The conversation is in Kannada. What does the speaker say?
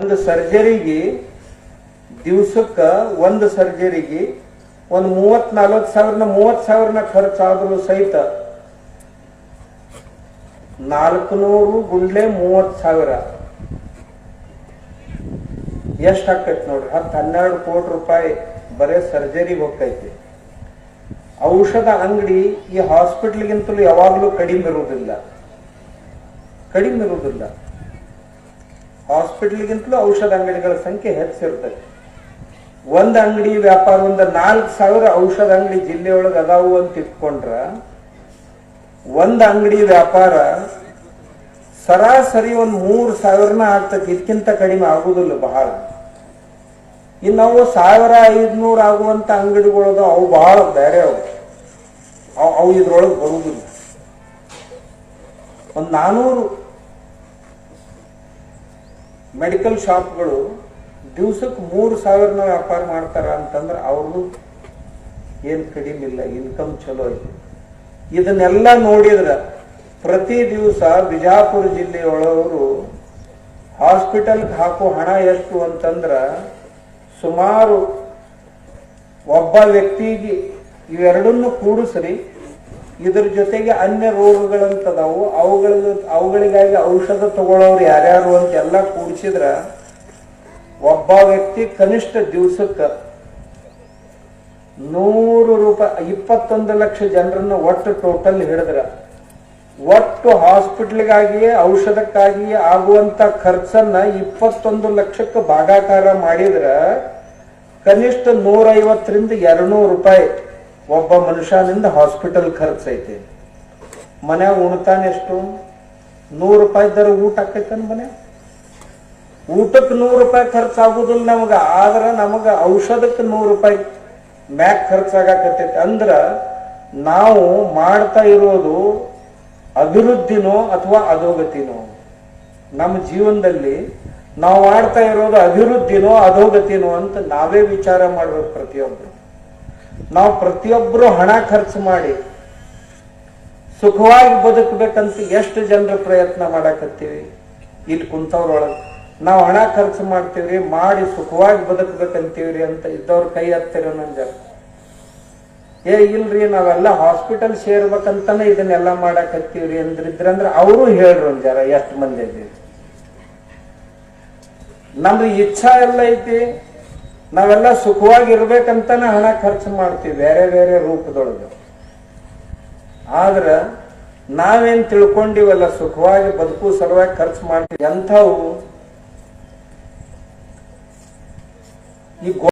ಒಂದು ಸರ್ಜರಿಗೆ ದಿವ್ಸಕ್ಕ ಒಂದು ಸರ್ಜರಿಗೆ ಒಂದು ಮೂವತ್ ನಾಲ್ವತ್ ಸಾವಿರನ ಮೂವತ್ ಸಾವಿರನ ಖರ್ಚಾದ್ರೂ ಸಹಿತ ನಾಲ್ಕುನೂರು ಗುಂಡ್ಲೆ ಮೂವತ್ ಸಾವಿರ. ಎಷ್ಟ್ ಆಕೈತಿ ನೋಡ್ರಿ? ಹತ್ತು ಹನ್ನೆರಡು ಕೋಟಿ ರೂಪಾಯಿ ಬರೇ ಸರ್ಜರಿ ಹೋಗ್ತೈತಿ. ಔಷಧ ಅಂಗಡಿ ಈ ಹಾಸ್ಪಿಟ್ಲ್ಗಿಂತಲೂ ಯಾವಾಗಲೂ ಕಡಿಮೆ ಇರುವುದಿಲ್ಲ. ಕಡಿಮೆ ಇರುವುದಿಲ್ಲ. ಹಾಸ್ಪಿಟ್ಲ್ಗಿಂತಲೂ ಔಷಧ ಅಂಗಡಿಗಳ ಸಂಖ್ಯೆ ಹೆಚ್ಚಿರ್ತದೆ ಒಂದ್ ಅಂಗಡಿ ವ್ಯಾಪಾರ ಒಂದ್ ನಾಲ್ಕು ಸಾವಿರ ಔಷಧ ಅಂಗಡಿ ಜಿಲ್ಲೆಯೊಳಗೆ ಅದಾವು ಅಂತ ಇಟ್ಕೊಂಡ್ರ, ಒಂದ್ ಅಂಗಡಿ ವ್ಯಾಪಾರ ಸರಾಸರಿ ಒಂದ್ ಮೂರ್ ಸಾವಿರನ ಆಗ್ತದೆ ಇದಕ್ಕಿಂತ ಕಡಿಮೆ ಆಗುದಿಲ್ಲ ಬಹಳ. ಇನ್ನು ನಾವು ಸಾವಿರ ಐದ್ನೂರ ಆಗುವಂತ ಅಂಗಡಿಗಳು ಅವು ಬಹಳ ಬೇರೆ ಅವು- ಅವು ಇದ್ರೊಳಗೆ ಬರುವುದಿಲ್ಲ ಒಂದ್ ನಾನೂರು ಮೆಡಿಕಲ್ ಶಾಪ್ಗಳು ದಿವ್ಸಕ್ಕೆ ಮೂರು ಸಾವಿರನ ವ್ಯಾಪಾರ ಮಾಡ್ತಾರ ಅಂತಂದ್ರೆ ಅವ್ರದ್ದು ಏನು ಕಡಿಮೆ ಇಲ್ಲ ಇನ್ಕಮ್ ಚಲೋ ಐತಿ. ಇದನ್ನೆಲ್ಲ ನೋಡಿದ್ರೆ ಪ್ರತಿ ದಿವಸ ಬಿಜಾಪುರ ಜಿಲ್ಲೆಯೊಳವರು ಹಾಸ್ಪಿಟಲ್ಗೆ ಹಾಕೋ ಹಣ ಎಷ್ಟು ಅಂತಂದ್ರ ಸುಮಾರು ಒಬ್ಬ ವ್ಯಕ್ತಿಗೆ ಇವೆರಡನ್ನು ಕೂಡಿಸ್ರಿ ಇದ್ರ ಜೊತೆಗೆ ಅನ್ಯ ರೋಗಗಳಂತದವು. ಅವುಗಳ ಅವುಗಳಿಗಾಗಿ ಔಷಧ ತಗೊಳ್ಳೋರು ಯಾರ್ಯಾರು ಅಂತ ಎಲ್ಲ ಕೂಡಿಸಿದ್ರ ಒಬ್ಬ ವ್ಯಕ್ತಿ ಕನಿಷ್ಠ ದಿವಸಕ್ಕ ನೂರು ರೂಪಾಯಿ ಇಪ್ಪತ್ತೊಂದು ಲಕ್ಷ ಜನರನ್ನ ಒಟ್ಟು ಟೋಟಲ್ ಹಿಡಿದ್ರ. ಒಟ್ಟು ಹಾಸ್ಪಿಟ್ಲ್ಗಾಗಿ ಔಷಧಕ್ಕಾಗಿ ಆಗುವಂತ ಖರ್ಚನ್ನ ಇಪ್ಪತ್ತೊಂದು ಲಕ್ಷಕ್ಕೆ ಭಾಗಾಕಾರ ಮಾಡಿದ್ರ ಕನಿಷ್ಠ ನೂರೈವತ್ತರಿಂದ ಎರಡ್ನೂರು ರೂಪಾಯಿ. ಒಬ್ಬ ಮನುಷ್ಯನಿಂದ ಹಾಸ್ಪಿಟಲ್ ಖರ್ಚೈತೆ ಮನ್ಯಾಗ ಉಣ್ತಾನೆ ಎಷ್ಟು? ನೂರು ರೂಪಾಯಿ ಇದ್ದರೆ ಊಟ ಆಕೈತನ್ ಮನೆ? ಊಟಕ್ಕೆ ನೂರು ರೂಪಾಯಿ ಖರ್ಚಾಗುದಿಲ್ಲ ನಮಗ, ಆದ್ರೆ ನಮಗ ಔಷಧಕ್ಕೆ ನೂರು ರೂಪಾಯಿ ಮ್ಯಾಕ್ ಖರ್ಚಾಗಕತ್ತೈತಿ. ಅಂದ್ರ ನಾವು ಮಾಡ್ತಾ ಇರೋದು ಅಭಿವೃದ್ಧಿನೋ ಅಥವಾ ಅಧೋಗತಿನೋ? ನಮ್ಮ ಜೀವನದಲ್ಲಿ ನಾವು ಮಾಡ್ತಾ ಇರೋದು ಅಭಿವೃದ್ಧಿನೋ, ಅಧೋಗತಿನೋ ಅಂತ ನಾವೇ ವಿಚಾರ ಮಾಡ್ಬೇಕು ಪ್ರತಿಯೊಬ್ರು. ನಾವು ಪ್ರತಿಯೊಬ್ಬರು ಹಣ ಖರ್ಚು ಮಾಡಿ ಸುಖವಾಗಿ ಬದುಕಬೇಕಂತ ಎಷ್ಟು ಜನರ ಪ್ರಯತ್ನ ಮಾಡಕತ್ತೀವಿ? ಇಲ್ಲಿ ಕುಂತವ್ರೊಳಗೆ. ನಾವು ಹಣ ಖರ್ಚು ಮಾಡ್ತೀವ್ರಿ, ಮಾಡಿ ಸುಖವಾಗಿ ಬದುಕಬೇಕಂತೀವ್ರಿ ಅಂತ ಇದ್ದವ್ರ ಕೈ ಹತ್ತಿರ ಜರ ಏ, ಇಲ್ರಿ, ನಾವೆಲ್ಲ ಹಾಸ್ಪಿಟಲ್ ಸೇರ್ಬೇಕಂತಾನೆ ಇದನ್ನೆಲ್ಲ ಮಾಡಕತ್ತೀವ್ರಿ ಅಂದ್ರಿದ್ರಂದ್ರ ಅವರು ಹೇಳ್ರಿ ಜರ ಎಷ್ಟು ಮಂದಿ ಇದ್ದೀವಿ. ನಮ್ದು ಇಚ್ಛಾ ಎಲ್ಲ ಐತಿ. ನಾವೆಲ್ಲ ಸುಖವಾಗಿ ಇರ್ಬೇಕಂತಾನೆ ಹಣ ಖರ್ಚು ಮಾಡ್ತೀವಿ, ಬೇರೆ ಬೇರೆ ರೂಪದೊಳಗೆ. ಆದ್ರೆ ನಾವೇನ್ ತಿಳ್ಕೊಂಡಿವಲ್ಲ, ಸುಖವಾಗಿ ಬದುಕು ಸಲುವಾಗಿ ಖರ್ಚು ಮಾಡ್ತೀವಿ, ಎಂಥವು? ಈ